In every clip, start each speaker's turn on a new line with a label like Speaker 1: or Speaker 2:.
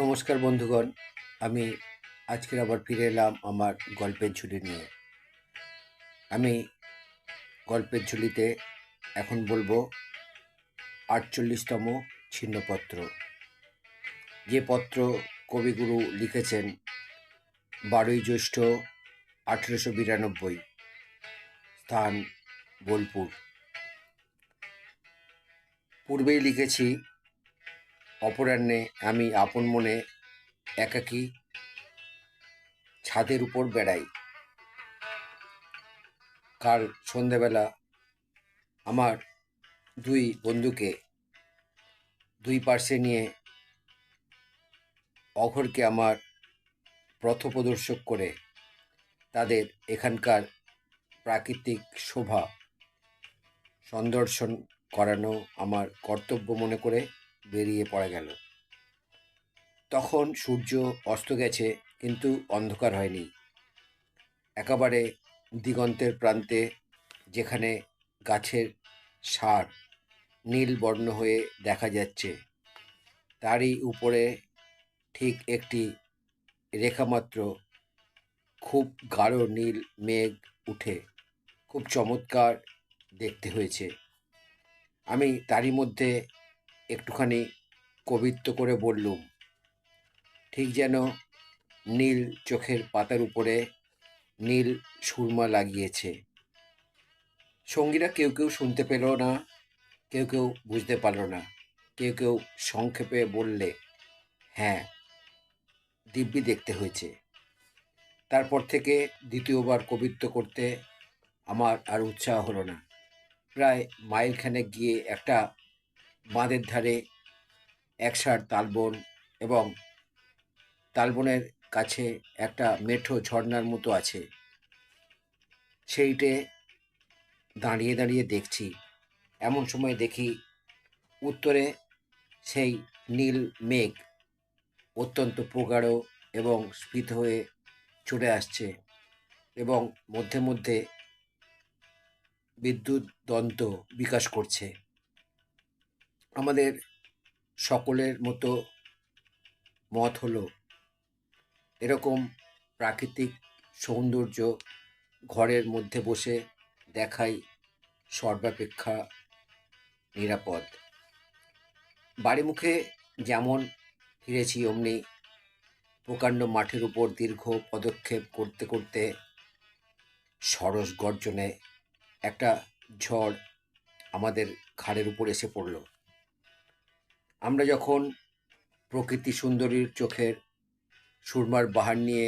Speaker 1: নমস্কার বন্ধুগণ, আমি আজকের আবার ফিরে এলাম আমার গল্পের ঝুলি নিয়ে। আমি গল্পের ঝুলিতে এখন বলব আটচল্লিশতম ছিন্নপত্র। যে পত্র কবিগুরু লিখেছেন বারোই জ্যৈষ্ঠ আঠেরোশো বিরানব্বই, স্থান বোলপুর। পূর্বেই লিখেছি অপরাহ্নে আমি আপন মনে একাকী ছাদের উপর বেড়াই। কাল সন্ধেবেলা আমার দুই বন্ধুকে দুই পার্শ্বে নিয়ে অঘরকে আমার পথপ্রদর্শক করে তাদের এখানকার প্রাকৃতিক শোভা সন্দর্শন করানো আমার কর্তব্য মনে করে বেরিয়ে পড়া গেল। তখন সূর্য অস্ত গেছে, কিন্তু অন্ধকার হয়নি। একেবারে দিগন্তের প্রান্তে, যেখানে গাছের সার নীল বর্ণ হয়ে দেখা যাচ্ছে, তারই উপরে ঠিক একটি রেখামাত্র খুব গাঢ় নীল মেঘ উঠে, খুব চমৎকার দেখতে হয়েছে। আমি তারই মধ্যে একটুখানি কবিত্ব করে বললুম, ঠিক যেন নীল চোখের পাতার উপরে নীল সুরমা লাগিয়েছে। সঙ্গীরা কেউ কেউ শুনতে পেল না, কেউ কেউ বুঝতে পারল না, কেউ কেউ সংক্ষেপে বললে হ্যাঁ দিব্যি দেখতে হয়েছে। তারপর থেকে দ্বিতীয়বার কবিত্ব করতে আমার আর উৎসাহ হলো না। প্রায় মাইলখানে গিয়ে একটা বাঁধের ধারে একসার তালবন এবং তালবনের কাছে একটা মেঠো ঝর্ণার মতো আছে। সেইটে দাঁড়িয়ে দাঁড়িয়ে দেখছি। এমন সময় দেখি উত্তরে সেই নীল মেঘ অত্যন্ত প্রগাঢ় এবং স্ফীত হয়ে চলে আসছে এবং মধ্যে মধ্যে বিদ্যুৎ দন্ত বিকাশ করছে। আমাদের সকলের মতো মত হলো এরকম প্রাকৃতিক সৌন্দর্য ঘরের মধ্যে বসে দেখাই সর্বাপেক্ষা নিরাপদ। বাড়ি মুখে যেমন ফিরেছি, অমনি প্রকাণ্ড মাঠের উপর দীর্ঘ পদক্ষেপ করতে করতে সরস গর্জনে একটা ঝড় আমাদের ঘাড়ের উপর এসে পড়ল। আমরা যখন প্রকৃতি সুন্দরীর চোখের সুরমার বাহার নিয়ে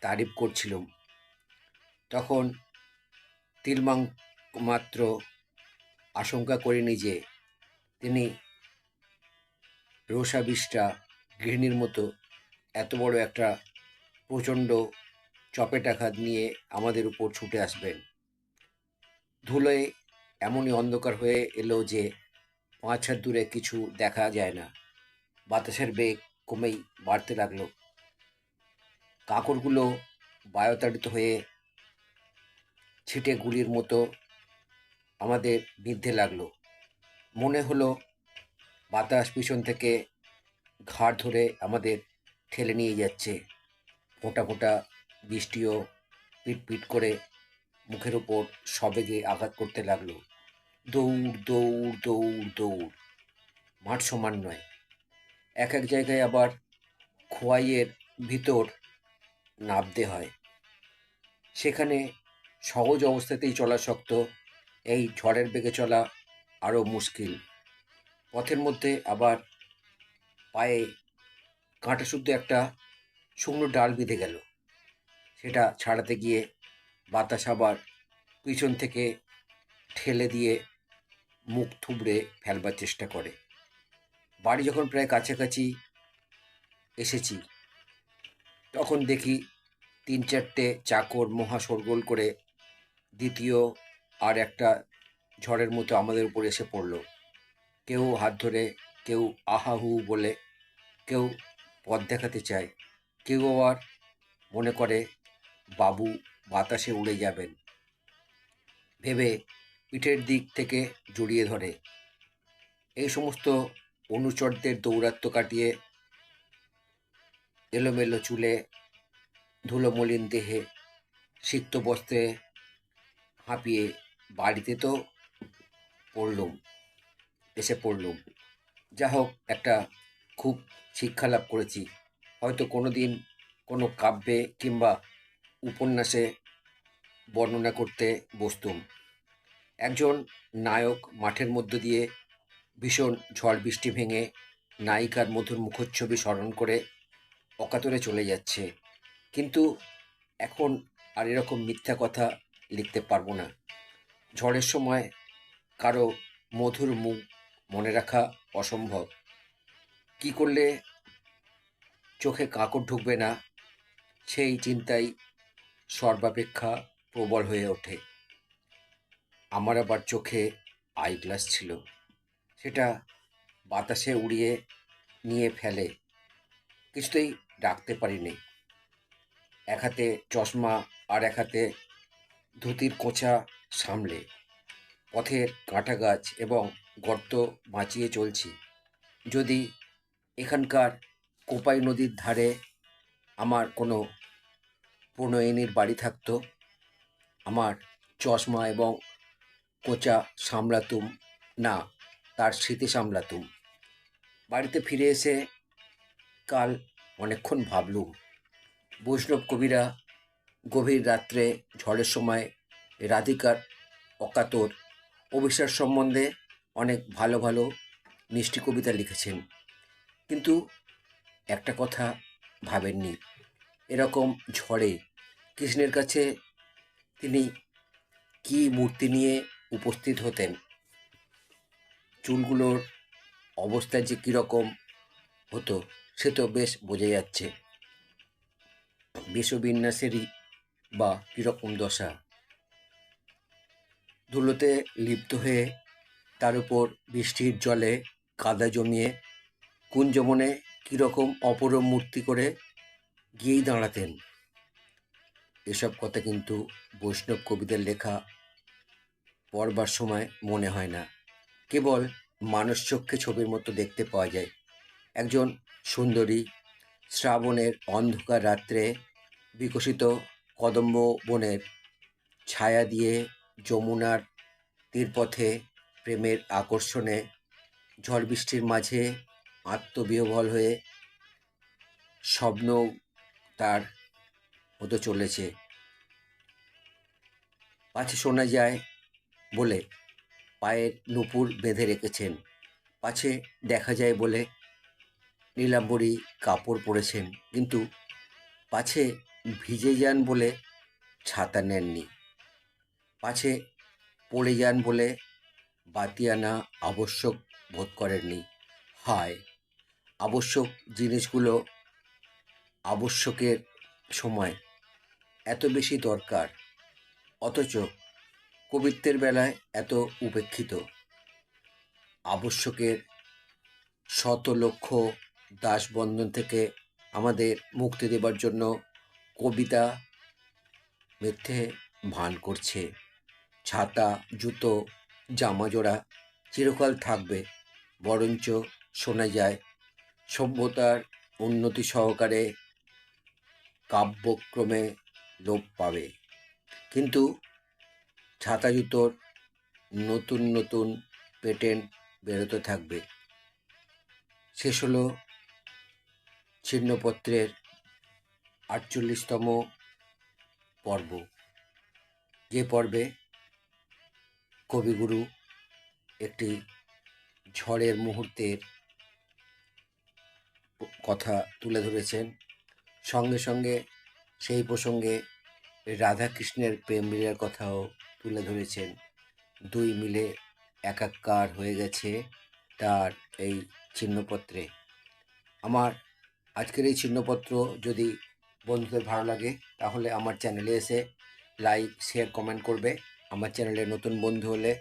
Speaker 1: তারিফ করছিলাম, তখন তিলমাং মাত্র আশঙ্কা করিনি যে তিনি রোষাবিষ্টা গৃহিণীর মতো এত বড় একটা প্রচণ্ড চপেটাঘাত নিয়ে আমাদের উপর ছুটে আসবেন। ধুলোয় এমনই অন্ধকার হয়ে এলো যে পাঁচ হাত দূরে কিছু দেখা যায় না। বাতাসের বেগ কমেই বাড়তে লাগল। কাকড়গুলো বায়ুতাড়িত হয়ে ছিটে গুলির মতো আমাদের বিদ্ধে লাগল। মনে হলো বাতাস পিছন থেকে ঘাড় ধরে আমাদের ঠেলে নিয়ে যাচ্ছে। ফোঁটা ফোঁটা বৃষ্টিও পিট পিট করে মুখের ওপর সবেগে আঘাত করতে লাগল। দৌড় দৌড় দৌড় দৌড়। মাঠ সমান নয়। এক এক জায়গায় আবার খোয়াইয়ের ভিতর নামতে হয়। সেখানে সহজ অবস্থাতেই চলা শক্ত, এই ঝড়ের বেগে চলা আরও মুশকিল। পথের মধ্যে আবার পায়ে কাঁটা শুদ্ধ একটা শুকনো ডাল বিঁধে গেল। সেটা ছাড়াতে গিয়ে বাতাস আবার পিছন থেকে ঠেলে দিয়ে মুখ থুবড়ে ফেলবার চেষ্টা করে। বাড়ি যখন প্রায় কাছাকাছি এসেছি, তখন দেখি তিন চারটে চাকর মহা শোরগোল করে দ্বিতীয় আর একটা ঝড়ের মতো আমাদের উপর এসে পড়ল। কেউ হাত ধরে, কেউ আহাহু বলে, কেউ পথ দেখাতে চায়, কেউ আবার মনে করে, বাবু, বাতাসে উড়ে যাবেন। ভেবে পিঠের দিক থেকে জড়িয়ে ধরে। এই সমস্ত অনুচরদের দৌরাত্ম্য কাটিয়ে এলোমেলো চুলে ধুলোমলিন দেহে সিক্ত বস্ত্রে হাঁপিয়ে বাড়িতে তো পড়লুম, এসে পড়লুম। যা হোক একটা খুব শিক্ষা লাভ করেছি। হয়তো কোনো দিন কোনো কাব্যে কিংবা উপন্যাসে বর্ণনা করতে বসতুম। একজন নায়ক মাঠের মধ্য দিয়ে ভীষণ ঝড় বৃষ্টি ভেঙে নায়িকার মধুর মুখচ্ছবি স্মরণ করে অকাতরে চলে যাচ্ছে। কিন্তু এখন আর এরকম মিথ্যা কথা লিখতে পারব না। ঝড়ের সময় কারও মধুর মুখ মনে রাখা অসম্ভব। কি করলে চোখে কাঁকড় ঢুকবে না, সেই চিন্তাই সর্বাপেক্ষা প্রবল হয়ে ওঠে। আমার আবার চোখে আই গ্লাস ছিল। সেটা বাতাসে উড়িয়ে নিয়ে ফেলে। কিছুতেই ডাকতে পারিনি। এক হাতে চশমা আর এক হাতে ধুতির কোঁচা সামলে। পথের কাঁটা গাছ এবং গর্ত বাঁচিয়ে চলছি। যদি এখানকার কোপাই নদীর ধারে আমার কোনো প্রণয়িনীর বাড়ি থাকতো, আমার চশমা এবং কোঁচা সামলাতুম, না, তার স্মৃতি সামলাতুম। বাড়িতে ফিরে এসে কাল অনেকক্ষণ ভাবলুম। বৈষ্ণব কবিরা গভীর রাত্রে ঝড়ের সময় রাধিকার, অকাতর অবিশ্বাস সম্বন্ধে অনেক ভালো ভালো মিষ্টি কবিতা লিখেছেন। কিন্তু একটা কথা ভাবেননি। এরকম ঝড়ে কৃষ্ণের কাছে তিনি কি মূর্তি নিয়ে উপস্থিত হতেন। চুলগুলোর অবস্থা যে কীরকম হতো, সে তো বেশ বোঝা যাচ্ছে। বিশ্ববিন্যাসেরই বা কীরকম দশা। ধুলোতে লিপ্ত হয়ে তার উপর বৃষ্টির জলে কাদা জমিয়ে কুঞ্জমনে কীরকম অপরম মূর্তি করে গিয়েই দাঁড়াতেন। এসব কথা কিন্তু বৈষ্ণব কবিদের লেখা পড়বার সময় মনে হয় না। কেবল মানুষ চক্ষে ছবির মতো দেখতে পাওয়া যায়। একজন সুন্দরী শ্রাবণের অন্ধকার রাত্রে বিকশিত কদম্ব বনের ছায়া দিয়ে যমুনার তীরপথে প্রেমের আকর্ষণে ঝড় বৃষ্টির মাঝে আত্মবিহবল হয়ে স্বপ্ন তার হতে চলেছে। পাছে শোনা যায় বলে পায়ের নুপুর বেঁধে রেখেছেন। পাছে দেখা যায় বলে নীলাম্বরী কাপড় পরেছেন, কিন্তু পাছে ভিজে যান বলে ছাতা নেননি। পাছে পড়ে যান বলে বাতি আনা আবশ্যক বোধ করেননি। হায়, আবশ্যক জিনিসগুলো আবশ্যকের সময় এত বেশি দরকার, অথচ কবিত্বের বেলায় এত উপেক্ষিত। আবশ্যকের শত লক্ষ দাসবন্ধন থেকে আমাদের মুক্তি দেবার জন্য কবিতা মিথ্যে ভান করছে। ছাতা, জুতো, জামাজোড়া চিরকাল থাকবে, বরঞ্চ শোনা যায় সভ্যতার উন্নতি সহকারে কাব্যক্রমে লোপ পাবে। কিন্তু ছাতা জুতোর নতুন নতুন পেটেন্ট বেরোতে থাকবে। শেষ হলো ছিন্নপত্রের আটচল্লিশতম পর্ব। যে পর্বে কবিগুরু একটি ঝড়ের মুহূর্তের কথা তুলে ধরেছেন, সঙ্গে সঙ্গে সেই প্রসঙ্গে রাধাকৃষ্ণের প্রেম কথাও তুলে ধরেছেন। দুই মিলে একাকার হয়ে গেছে তার এই চিহ্নপত্রে আমার আজকের এই চিহ্নপত্র যদি বন্ধুদের ভালো লাগে, তাহলে আমার চ্যানেলে এসে লাইক, শেয়ার, কমেন্ট করবে। আমার চ্যানেলে নতুন বন্ধু হলে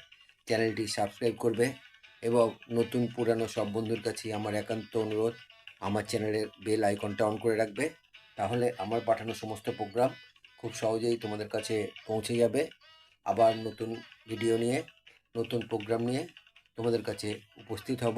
Speaker 1: চ্যানেলটি সাবস্ক্রাইব করবে এবং নতুন পুরানো সব বন্ধুর কাছে আমার একান্ত অনুরোধ, আমার চ্যানেলের বেল আইকনটা অন করে রাখবে। তাহলে আমার পাঠানো সমস্ত প্রোগ্রাম খুব সহজেই তোমাদের কাছে পৌঁছে যাবে। আবার নতুন ভিডিও নিয়ে নতুন প্রোগ্রাম নিয়ে তোমাদের কাছে উপস্থিত হব।